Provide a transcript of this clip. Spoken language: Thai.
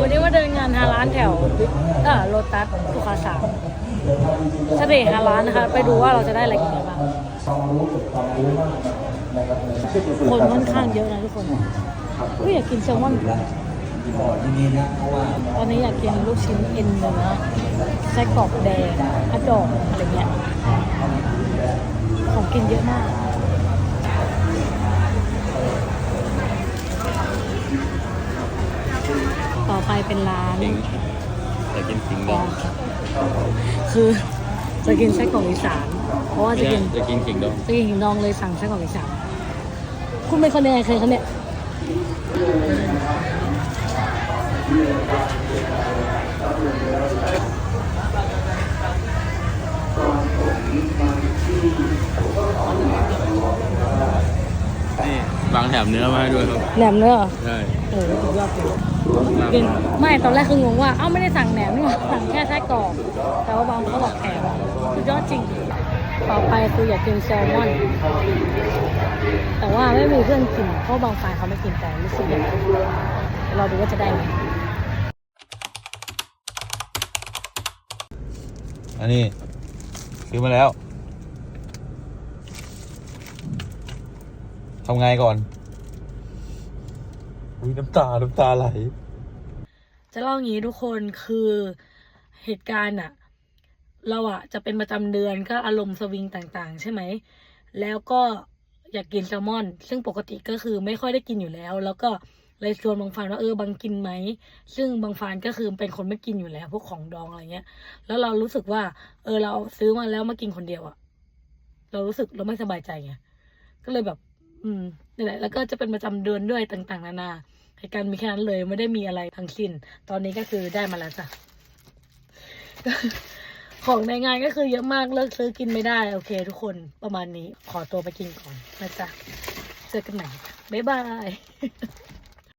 วันนี้มาเดินงานฮาร้านแถวเออโลตัสสุขาสามเสน่ห์ฮาร้านนะคะ ไปดูว่าเราจะได้อะไรกินบ้างคนค่อนข้างเยอะนะทุกคนอุ้ยอยากกินแซลมอนที่นี่นะเพราะว่าตอนนี้อยากกินลูกชิ้นเอ็นเนื้อไส้กรอกแดงฮัทดอกอะไรเงี้ยของกินเยอะมาก ต่อไปเป็นร้านสิงแต่กินสิงดองคือจะกินไส้กรอกอีสานเพราะว่าไม่จะได้กินจะกินสิงดองจะกินหิงดองเลยสั่งไส้กรอกอีสานคุณเป็นคนยังไงเคยคะเนี่ยนี่วางแถมเนื้อมาให้ด้วยครับแหนมเนื้อเหรอใช่โอ้โหสุดยอดเลย กินไม่ตอนแรกคืองงว่า เอ้าไม่ได้สั่งแหนมนี่หว่าสั่งแค่ไส้กรอกแต่ว่าบางเขาบอกแถมสุดยอดจริง ต่อไปคืออยากกินแซลมอน แต่ว่าไม่มีเพื่อนกินเพราะบางฝ่ายเขาไม่กินแต่รู้สึกยากกินเราดูว่าจะได้ไหมอันนี้ซื้อมาแล้วทำไงก่อน อุ้ยน้ำตา น้ำตาไหล จะเล่าอย่างนี้ทุกคนคือเหตุการณ์อะเราอะจะเป็นประจำเดือนก็อารมณ์สวิงต่างๆ ใช่ไหม แล้วก็อยากกินแซลมอน ซึ่งปกติก็คือไม่ค่อยได้กินอยู่แล้ว แล้วก็เลยชวนบางฟานว่าเออบางกินไหม ซึ่งบางฟานก็คือเป็นคนไม่กินอยู่แล้ว พวกของดองอะไรเงี้ย แล้วเรารู้สึกว่า เออเราซื้อมาแล้วมากินคนเดียวอะเรารู้สึกเราไม่สบายใจไง ก็เลยแบบ อืมนี่แหละแล้วก็จะเป็นประจำเดือนด้วยต่างๆ นานาเหตุการณ์มีแค่นั้นเลยไม่ได้มีอะไรทั้งสิ้น ตอนนี้ก็คือได้มาแล้วจ้ะของในงานก็คือเยอะมากเลิกซื้อกินไม่ได้ โอเค ทุกคนประมาณนี้ขอตัวไปกินก่อนนะจ๊ะเจอกันใหม่บ๊ายบาย